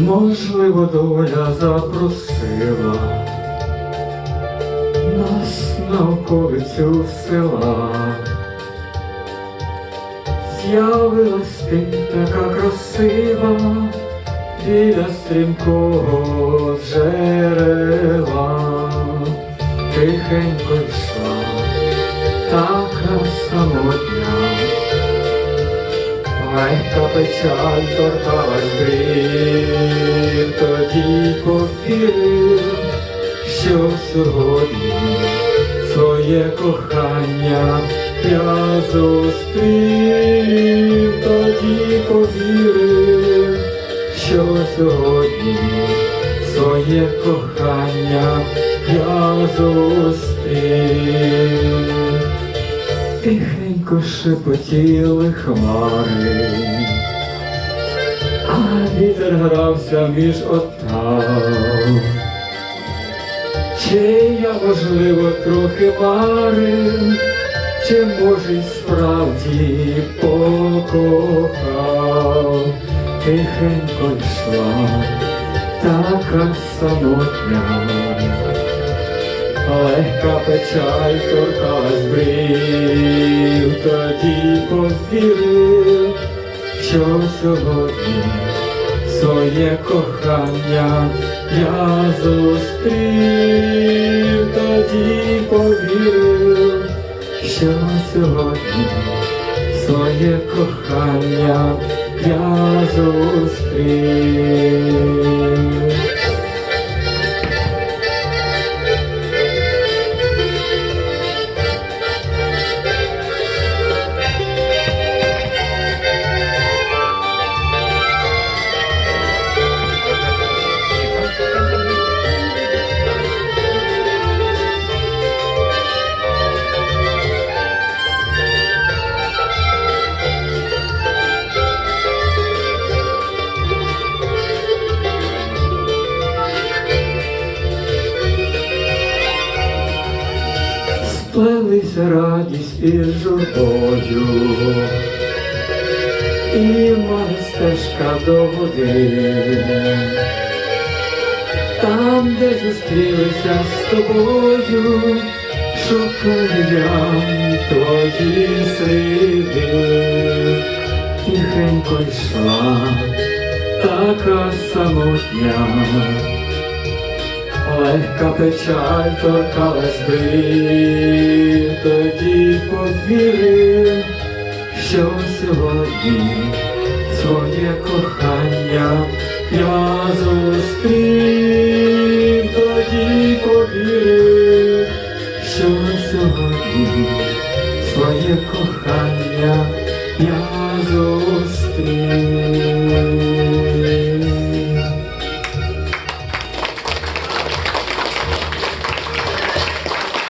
Можливо, доля запросила нас на околицю села. З'явилась ти така красива біля стрімкого джерела, тихенько йшла, Легка печаль торкалась брів, тоді повірив, що сьогодні своє кохання я зустрів, тоді повірив, що сьогодні своє кохання я зустрів. Тихенько шепотіли хмари, а вітер грався між отав. Чи я, можливо, трохи марив, чи може й справді покохав, тихенько йшла, така самотня. Легка печаль торкалась брів, що сьогодні своє кохання я зустрів, тоді повірив, що сьогодні своє кохання я зустрів. Сплелися радість із журбою, і має стежка до води, там, де зустрілися з тобою, шукаю я твої сліди, тихенько йшла, така самотня. Легка печаль торкалась брів, тоді повірив, що сьогодні своє кохання я зустрів, тоді повірив, що сьогодні своє кохання я зустрів.